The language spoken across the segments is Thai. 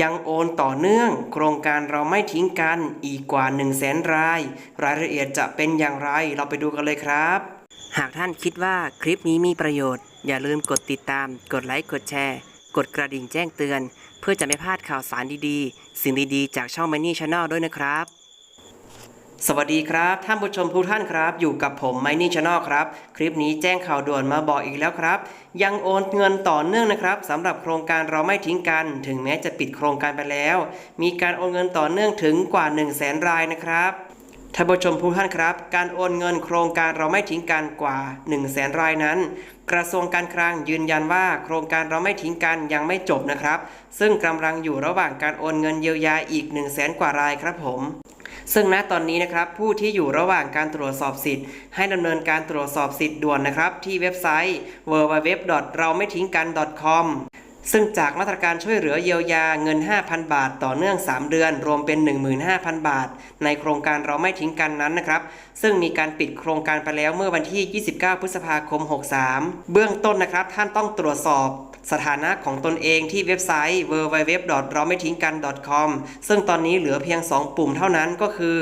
ยังโอนต่อเนื่อง โครงการเราไม่ทิ้งกันอีกกว่า 1 0 0 0 0แสนราย รายละเอียดจะเป็นอย่างไรเราไปดูกันเลยครับ หากท่านคิดว่าคลิปนี้มีประโยชน์ อย่าลืมกดติดตาม กดไลค์กดแชร์ กดกระดิ่งแจ้งเตือน เพื่อจะไม่พลาดข่าวสารดีๆ สิ่งดีๆ จากช่อง Money Channel ด้วยนะครับ สวัสดีครับท่านผู้ชมทุกท่านครับ อยู่กับผมไมนี่ช n น l ครับ คลิปนี้แจ้งข่าวด่วนมาบอกอีกแล้วครับ ยังโอนเงินต่อเนื่องนะครับสำหรับโครงการเราไม่ทิ้งกัน ถึงแม้จะปิดโครงการไปแล้ว มีการโอนเงินต่อเนื่องถึงกว่า 1 0 0 0 0แสนรายนะครับท่านผู้ชมทุกท่านครับ การโอนเงินโครงการเราไม่ทิ้งกันกว่า 1 0 0 0 0แสนรายนั้น กระทรวงการคลังยืนยันว่า โครงการเราไม่ทิ้งกันยังไม่จบนะครับ ซึ่งกำลังอยู่ระหว่างการโอนเงินเยียวยาอีก 1 0 0 0 0แสนกว่ารายครับผม ซึ่งณตอนนี้นะครับผู้ที่อยู่ระหว่างการตรวจสอบสิทธิ์ ให้ดำเนินการตรวจสอบสิทธิ์ด่วนนะครับที่เว็บไซต์ www เราไม่ทิ้งกัน .com ซึ่งจากมาตรการช่วยเหลือเยียวยาเงิน 5,000 บาท ต่อเนื่อง 3 เดือน รวมเป็น 15,000 บาท ในโครงการเราไม่ทิ้งกันนั้นนะครับ ซึ่งมีการปิดโครงการไปแล้วเมื่อวันที่ 29 พฤษภาคม 63 เบื้องต้นนะครับท่านต้องตรวจสอบ สถานะของตนเองที่เว็บไซต์ www เราไม่ทิ้งกัน .com ซึ่งตอนนี้เหลือเพียง 2 ปุ่มเท่านั้นก็คือ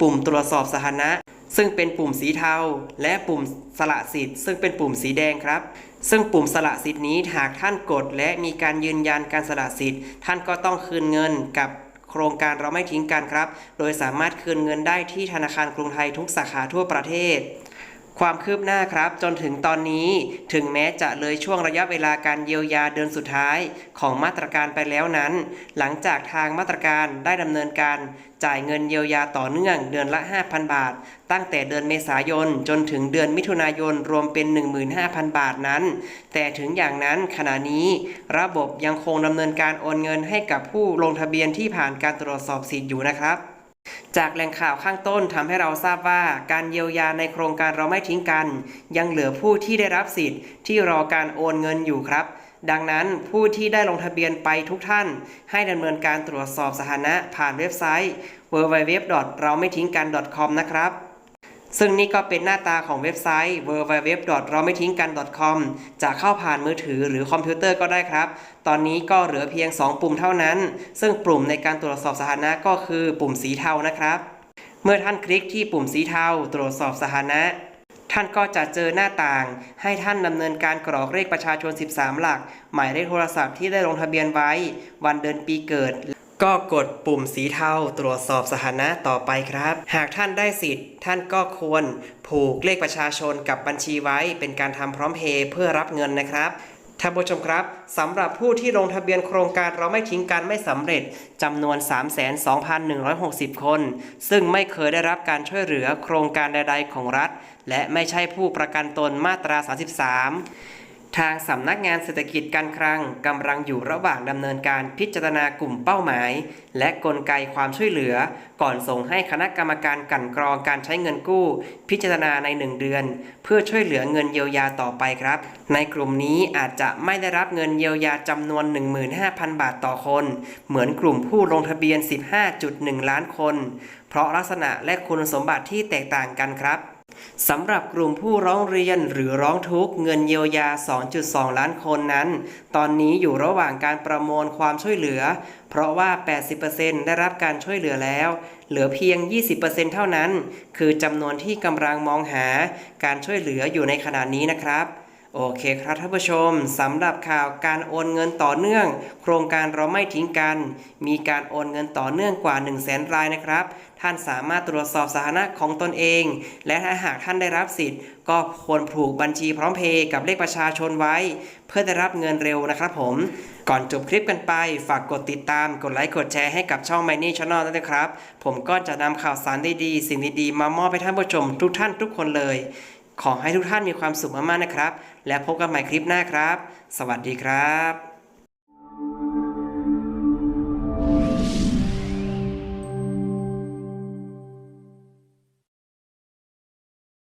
ปุ่มตรวจสอบสถานะ ซึ่งเป็นปุ่มสีเทา และปุ่มสละสิทธิ์ ซึ่งเป็นปุ่มสีแดงครับซึ่งปุ่มสละสิทธิ์นี้หากท่านกดและมีการยืนยันการสละสิทธิ์ ท่านก็ต้องคืนเงินกับโครงการเราไม่ทิ้งกันครับ โดยสามารถคืนเงินได้ที่ธนาคารกรุงไทยทุกสาขาทั่วประเทศ ความคืบหน้าครับจนถึงตอนนี้ถึงแม้จะเลยช่วงระยะเวลาการเยียวยาเดือนสุดท้ายของมาตรการไปแล้วนั้น หลังจากทางมาตรการได้ดำเนินการจ่ายเงินเยียวยาต่อเนื่องเดือนละ 5,000 บาท ตั้งแต่เดือนเมษายนจนถึงเดือนมิถุนายนรวมเป็น 15,000 บาทนั้น แต่ถึงอย่างนั้นขณะนี้ระบบยังคงดำเนินการโอนเงินให้กับผู้ลงทะเบียนที่ผ่านการตรวจสอบสิทธิ์อยู่นะครับ จากแหล่งข่าวข้างต้นทำให้เราทราบว่าการเยียวยาในโครงการเราไม่ทิ้งกัน ยังเหลือผู้ที่ได้รับสิทธิ์ที่รอการโอนเงินอยู่ครับ ดังนั้นผู้ที่ได้ลงทะเบียนไปทุกท่าน ให้ดำเนินการตรวจสอบสถานะผ่านเว็บไซต์ www เราไม่ทิ้งกัน .com นะครับ ซึ่งนี่ก็เป็นหน้าตาของเว็บไซต์ www เราไม่ทิ้งกัน .com จะเข้าผ่านมือถือหรือคอมพิวเตอร์ก็ได้ครับ ตอนนี้ก็เหลือเพียง 2 ปุ่มเท่านั้น ซึ่งปุ่มในการตรวจสอบสถานะก็คือปุ่มสีเทานะครับ เมื่อท่านคลิกที่ปุ่มสีเทาตรวจสอบสถานะ ท่านก็จะเจอหน้าต่าง ให้ท่านดำเนินการกรอกเลขประชาชน 13 หลัก หมายเลขโทรศัพท์ที่ได้ลงทะเบียนไว้ วันเดือนปีเกิด ก็กดปุ่มสีเทาตรวจสอบสถานะต่อไปครับ หากท่านได้สิทธิ์ ท่านก็ควรผูกเลขประชาชนกับบัญชีไว้ เป็นการทำพร้อมเพย์เพื่อรับเงินนะครับท่านผู้ชมครับสำหรับผู้ที่ลงทะเบียนโครงการเราไม่ทิ้งกันไม่สำเร็จจำนวน 32,160 คน ซึ่งไม่เคยได้รับการช่วยเหลือโครงการใดๆของรัฐ และไม่ใช่ผู้ประกันตนมาตรา 33 ทางสำนักงานเศรษฐกิจการคลังกำลังอยู่ระหว่างดำเนินการพิจารณากลุ่มเป้าหมาย และกลไกความช่วยเหลือ ก่อนส่งให้คณะกรรมการกันกรองการใช้เงินกู้ พิจารณาใน 1 เดือน เพื่อช่วยเหลือเงินเยียวยาต่อไปครับ ในกลุ่มนี้อาจจะไม่ได้รับเงินเยียวยาจำนวน 15,000 บาทต่อคน เหมือนกลุ่มผู้ลงทะเบียน 15.1 ล้านคน เพราะลักษณะและคุณสมบัติที่แตกต่างกันครับ สำหรับกลุ่มผู้ร้องเรียนหรือร้องทุกข์เงินเยียวยา 2.2 ล้านคนนั้น ตอนนี้อยู่ระหว่างการประมวลความช่วยเหลือ เพราะว่า 80%ได้รับการช่วยเหลือแล้ว เหลือเพียง 20%เท่านั้น คือจำนวนที่กำลังมองหาการช่วยเหลืออยู่ในขณะนี้นะครับ โอเคครับท่านผู้ชมสำหรับข่าวการโอนเงินต่อเนื่อง โครงการเราไม่ทิ้งกัน มีการโอนเงินต่อเนื่องกว่า 1 0 0 0 0แสนรายนะครับ ท่านสามารถตรวจสอบสถานะของตนเอง และถ้าหากท่านได้รับสิทธิ์ ก็ควรผูกบัญชีพร้อมเพย์กับเลขประชาชนไว้ เพื่อได้รับเงินเร็วนะครับผมก่อนจบคลิปกันไป ฝากกดติดตาม กดไลค์ กดแชร์ให้กับช่อง Money Channel ด้วยครับ ผมก็จะนำข่าวสารดีๆ สิ่งดีๆ มามอบให้ท่านผู้ชมทุกท่านทุกคนเลย ขอให้ทุกท่านมีความสุขมากๆนะครับ และพบกันใหม่คลิปหน้าครับ สวัสดีครับ